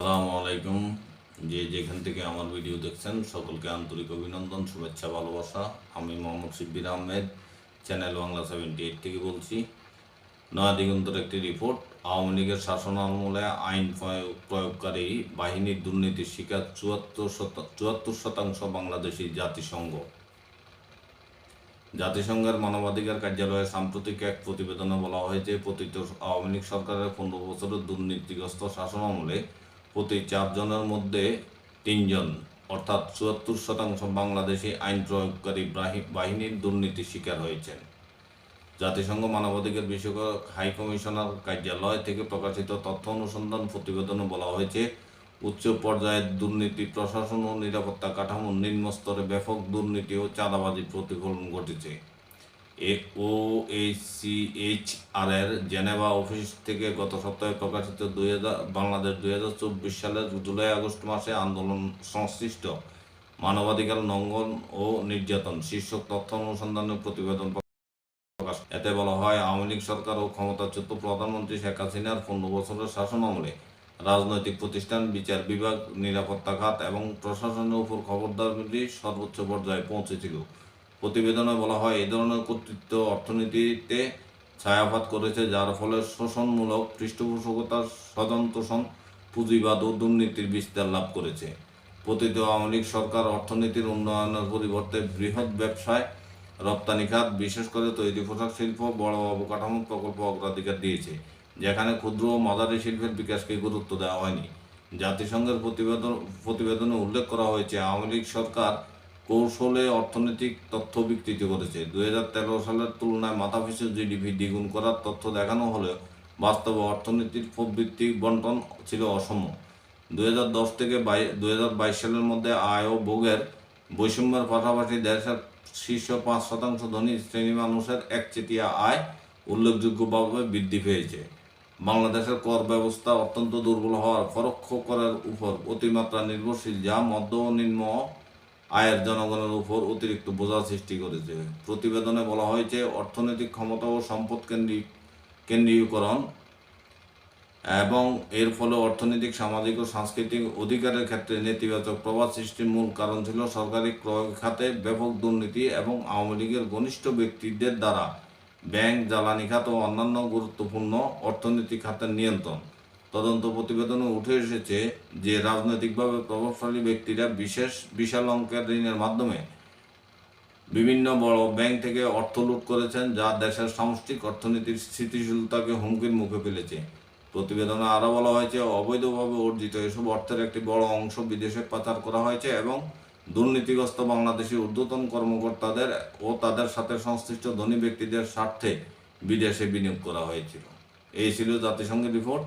আসসালামু আলাইকুম। যে যেখান থেকে আমার ভিডিও দেখছেন, সকলকে আন্তরিক অভিনন্দন, শুভেচ্ছা, ভালোবাসা। আমি Mohammad Shibbir Ahmed, channel Bangla seventy eight থেকে বলছি। নয়া দিগন্তর একটি রিপোর্ট, আওয়ামী লীগের শাসন আমলে আইন প্রয়োগ- প্রয়োগকারী বাহিনীর দুর্নীতির শিকার চুয়াত্তর চুয়াত্তর শতাংশ বাংলাদেশি জাতিসংঘ। জাতিসংঘের মানবাধিকার কার্যালয়ে সাম্প্রতিক এক প্রতিবেদনে বলা হয়েছে পতিত আওয়ামী লীগ সরকারের পনেরো বছরের দুর্নীতিগ্রস্ত শাসন আমলে প্রতি চারজনের মধ্যে তিনজন, অর্থাৎ চুয়াত্তর শতাংশ বাংলাদেশি আইন প্রয়োগকারী বাহি- বাহিনীর দুর্নীতির শিকার হয়েছেন। জাতিসংঘ মানবাধিকার বিষয়ক হাই কমিশনার কার্যালয় থেকে প্রকাশিত তথ্য অনুসন্ধান প্রতিবেদনে বলা হয়েছে, উচ্চ পর্যায়ের দুর্নীতি, প্রশাসন ও নিরাপত্তা কাঠামো নিম্ন স্তরে ব্যাপক দুর্নীতি ও চাঁদাবাজির প্রতিফলন ঘটেছে। ও এইচ, আর, এর জেনেভা অফিস থেকে গত সপ্তাহে প্রকাশিত দুই হাজার, বাংলাদেশ দুই হাজার চব্বিশ সালের জুলাই আগস্ট মাসে আন্দোলন সংশ্লিষ্ট। মানবাধিকার লঙ্ঘন ও নির্যাতন, শীর্ষক তথ্য অনুসন্ধানের প্রতিবেদন প্রকাশ। এতে বলা হয়, আওয়ামী লীগ সরকার ও ক্ষমতাচ্যুত প্রধানমন্ত্রী শেখ হাসিনার পনেরো বছরের শাসন আমলে রাজনৈতিক প্রতিষ্ঠান, বিচার বিভাগ, নিরাপত্তা খাত এবং প্রশাসনের উপর খবরদারি সর্বোচ্চ পর্যায়ে পৌঁছেছিল। প্রতিবেদনে বলা হয়, এই ধরনের কর্তৃত্ব অর্থনীতিতে ছায়াপাত করেছে, যার ফলে শোষণমূলক পৃষ্ঠপোষকতার স্বজনতোষণ পুঁজিবাদ ও দুর্নীতির বিস্তার লাভ করেছে। পতিত আওয়ামী লীগ সরকার অর্থনীতির উন্নয়নের পরিবর্তে বৃহৎ ব্যবসায় রপ্তানি খাত, বিশেষ করে তৈরি পোশাক শিল্প, বড় অবকাঠামো প্রকল্প অগ্রাধিকার দিয়েছে, যেখানে ক্ষুদ্র ও মাঝারি শিল্পের বিকাশকে গুরুত্ব দেওয়া হয়নি। জাতিসংঘের প্রতিবেদন, প্রতিবেদনে উল্লেখ করা হয়েছে, আওয়ামী লীগ সরকার কৌশলে অর্থনৈতিক তথ্য বিকৃত করেছে দুই হাজার তেরো সালের তুলনায় মাথাপিছু জিডিপি দ্বিগুণ করার তথ্য দেখানো হলেও বাস্তবে অর্থনীতির প্রবৃত্তি বন্টন ছিল অসম। দু হাজার দশ থেকে বাইশ সালের মধ্যে আয় ও ভোগের বৈষম্যের পাশাপাশি দেশের শীর্ষ পাঁচ শতাংশ ধনী শ্রেণি মানুষের একচেটিয়া আয় উল্লেখযোগ্যভাবে বৃদ্ধি পেয়েছে। বাংলাদেশের কর ব্যবস্থা অত্যন্ত দুর্বল হওয়ার পরোক্ষ করের উপর অতিমাত্রা নির্ভরশীল, যা মধ্য ও নিম্ন আয়ের জনগণের উপর অতিরিক্ত বোঝা সৃষ্টি করেছে। প্রতিবেদনে বলা হয়েছে, অর্থনৈতিক ক্ষমতা ও সম্পদ কেন্দ্রিক কেন্দ্রীয়করণ এবং এর ফলে অর্থনৈতিক, সামাজিক ও সাংস্কৃতিক অধিকারের ক্ষেত্রে নেতিবাচক প্রভাব সৃষ্টির মূল কারণ ছিল সরকারি ক্রয় খাতে ব্যাপক দুর্নীতি এবং আওয়ামী লীগের ঘনিষ্ঠ ব্যক্তিদের দ্বারা ব্যাংক, জ্বালানি খাত ও অন্যান্য গুরুত্বপূর্ণ অর্থনৈতিক খাতের নিয়ন্ত্রণ। তদন্ত প্রতিবেদনে উঠে এসেছে যে রাজনৈতিকভাবে প্রভাবশালী ব্যক্তিরা বিশেষ বিশাল অঙ্কের ঋণের মাধ্যমে বিভিন্ন বড় ব্যাংক থেকে অর্থ লুট করেছেন, যা দেশের সামষ্টিক অর্থনীতির স্থিতিশীলতাকে হুমকির মুখে ফেলেছে। প্রতিবেদনে আরও বলা হয়েছে, অবৈধভাবে অর্জিত এসব অর্থের একটি বড় অংশ বিদেশে পাচার করা হয়েছে এবং দুর্নীতিগ্রস্ত বাংলাদেশি ঊর্ধ্বতন কর্মকর্তাদের ও তাদের সাথে সংশ্লিষ্ট ধনী ব্যক্তিদের স্বার্থে বিদেশে বিনিয়োগ করা হয়েছিল। এই ছিল জাতিসংঘের রিপোর্ট।